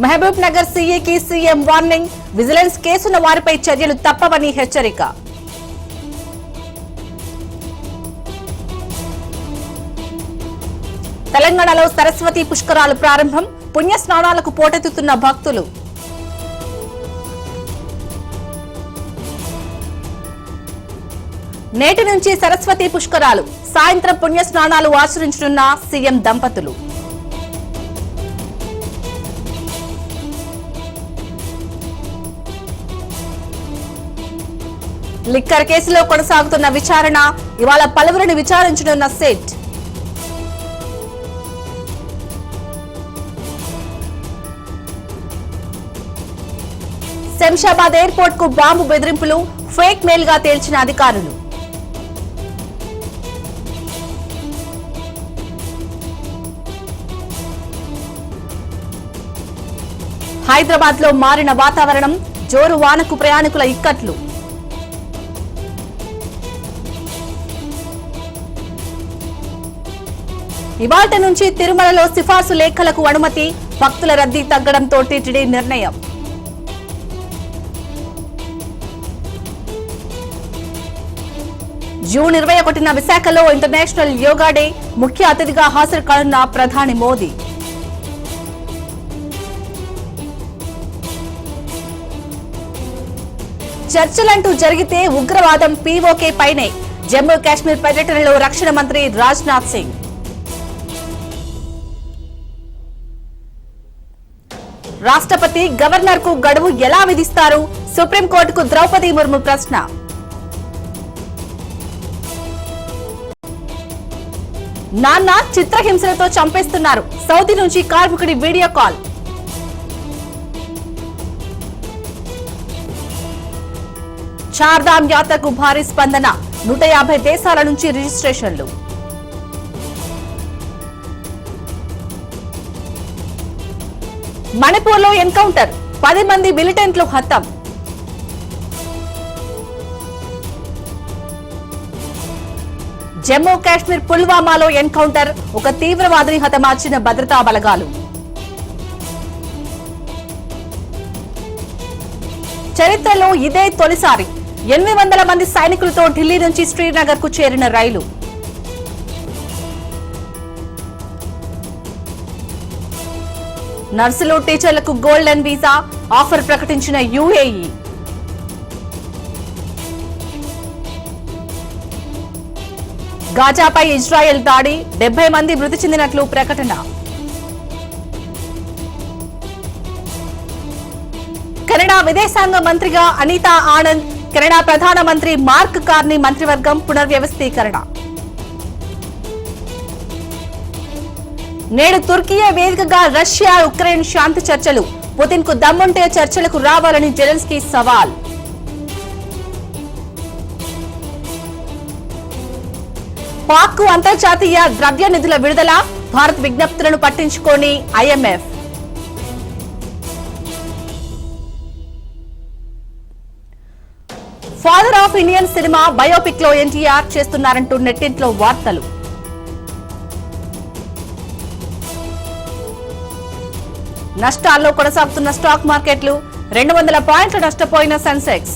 మహబూబ్ నగర్ సీఏకి CM warning. Vigilance కేసున్న వారిపై చర్యలు తప్పవని హెచ్చరిక. తెలంగాణలో సరస్వతి పుష్కరాలు ప్రారంభం. పుణ్య స్నానాలకు పోటెత్తుతున్న భక్తులు. నేటి నుంచి సరస్వతి పుష్కరాలు. సాయంత్రం పుణ్య స్నానాలు ఆచరించనున్న సీఎం దంపతులు. లిక్కర్ కేసులో కొనసాగుతున్న విచారణ ఇవాళ పలువురిని విచారించనున్న సెట్. శంషాబాద్ ఎయిర్పోర్ట్కు బాంబు బెదిరింపులు ఫేక్ మెయిల్గా తేల్చిన అధికారులు. హైదరాబాద్లో మారిన వాతావరణం జోరు వానకు ప్రయాణికుల ఇక్కట్లు. ఇవాల్టి నుంచి తిరుమలలో సిఫార్సు లేఖలకు అనుమతి భక్తుల రద్దీ తగ్గడంతో టీటీడీ నిర్ణయం. జూన్ ఇరవై ఒకటిన విశాఖలో ఇంటర్నేషనల్ యోగా డే ముఖ్య అతిథిగా హాజరు కానున్న ప్రధాని మోదీ. చర్చలంటూ జరిగితే ఉగ్రవాదం పీఓకే పైనే. జమ్మూ కాశ్మీర్ పర్యటనలో రక్షణ మంత్రి రాజ్నాథ్ సింగ్. రాష్ట్రపతి గవర్నర్కు గడువు ఎలా విధిస్తారు? సుప్రీంకోర్టుకు ద్రౌపది ముర్ము ప్రశ్న. నాన్న చిత్రహింసలతో చంపేస్తున్నారు. సౌదీ నుంచి కార్మికుడి వీడియో కాల్. చార్ధామ్ యాత్రకు భారీ స్పందన. నూట యాభై దేశాల నుంచి రిజిస్ట్రేషన్లు. మణిపూర్లో ఎన్కౌంటర్ పది మంది మిలిటెంట్లు హతం జమ్మూ కాశ్మీర్ పుల్వామాలో ఎన్కౌంటర్ ఒక తీవ్రవాదిని హతమార్చిన భద్రతా బలగాలు. చరిత్రలో ఇదే తొలిసారి ఎనిమిది వందల మంది సైనికులతో ఢిల్లీ నుంచి శ్రీనగర్కు చేరిన రైలు. నర్సులు టీచర్లకు గోల్డెన్ వీసా ఆఫర్ ప్రకటించిన యుఏఈ. గాజాపై ఇజ్రాయెల్ దాడి డెబ్బై మంది మృతి చెందినట్లు ప్రకటన. కెనడా విదేశాంగ మంత్రిగా అనితా ఆనంద్ కెనడా ప్రధానమంత్రి మార్క్ కార్ని మంత్రివర్గం పునర్వ్యవస్థీకరణ. నేడు తుర్కియే వేదికగా రష్యా ఉక్రెయిన్ శాంతి చర్చలు. పుతిన్కు దమ్ముంటే చర్చలకు రావాలని జెలెన్స్కీ సవాల్. పాక్కు అంతర్జాతీయ ద్రవ్య నిధుల విడుదల భారత్ విజ్ఞప్తులను పట్టించుకోని IMF father of Indian cinema బయోపిక్లో NTR చేస్తున్నారంటూ నెట్టింట్లో వార్తలు. నష్టాల్లో కొనసాగుతున్న స్టాక్ మార్కెట్లు రెండు వందల పాయింట్లు నష్టపోయిన సెన్సెక్స్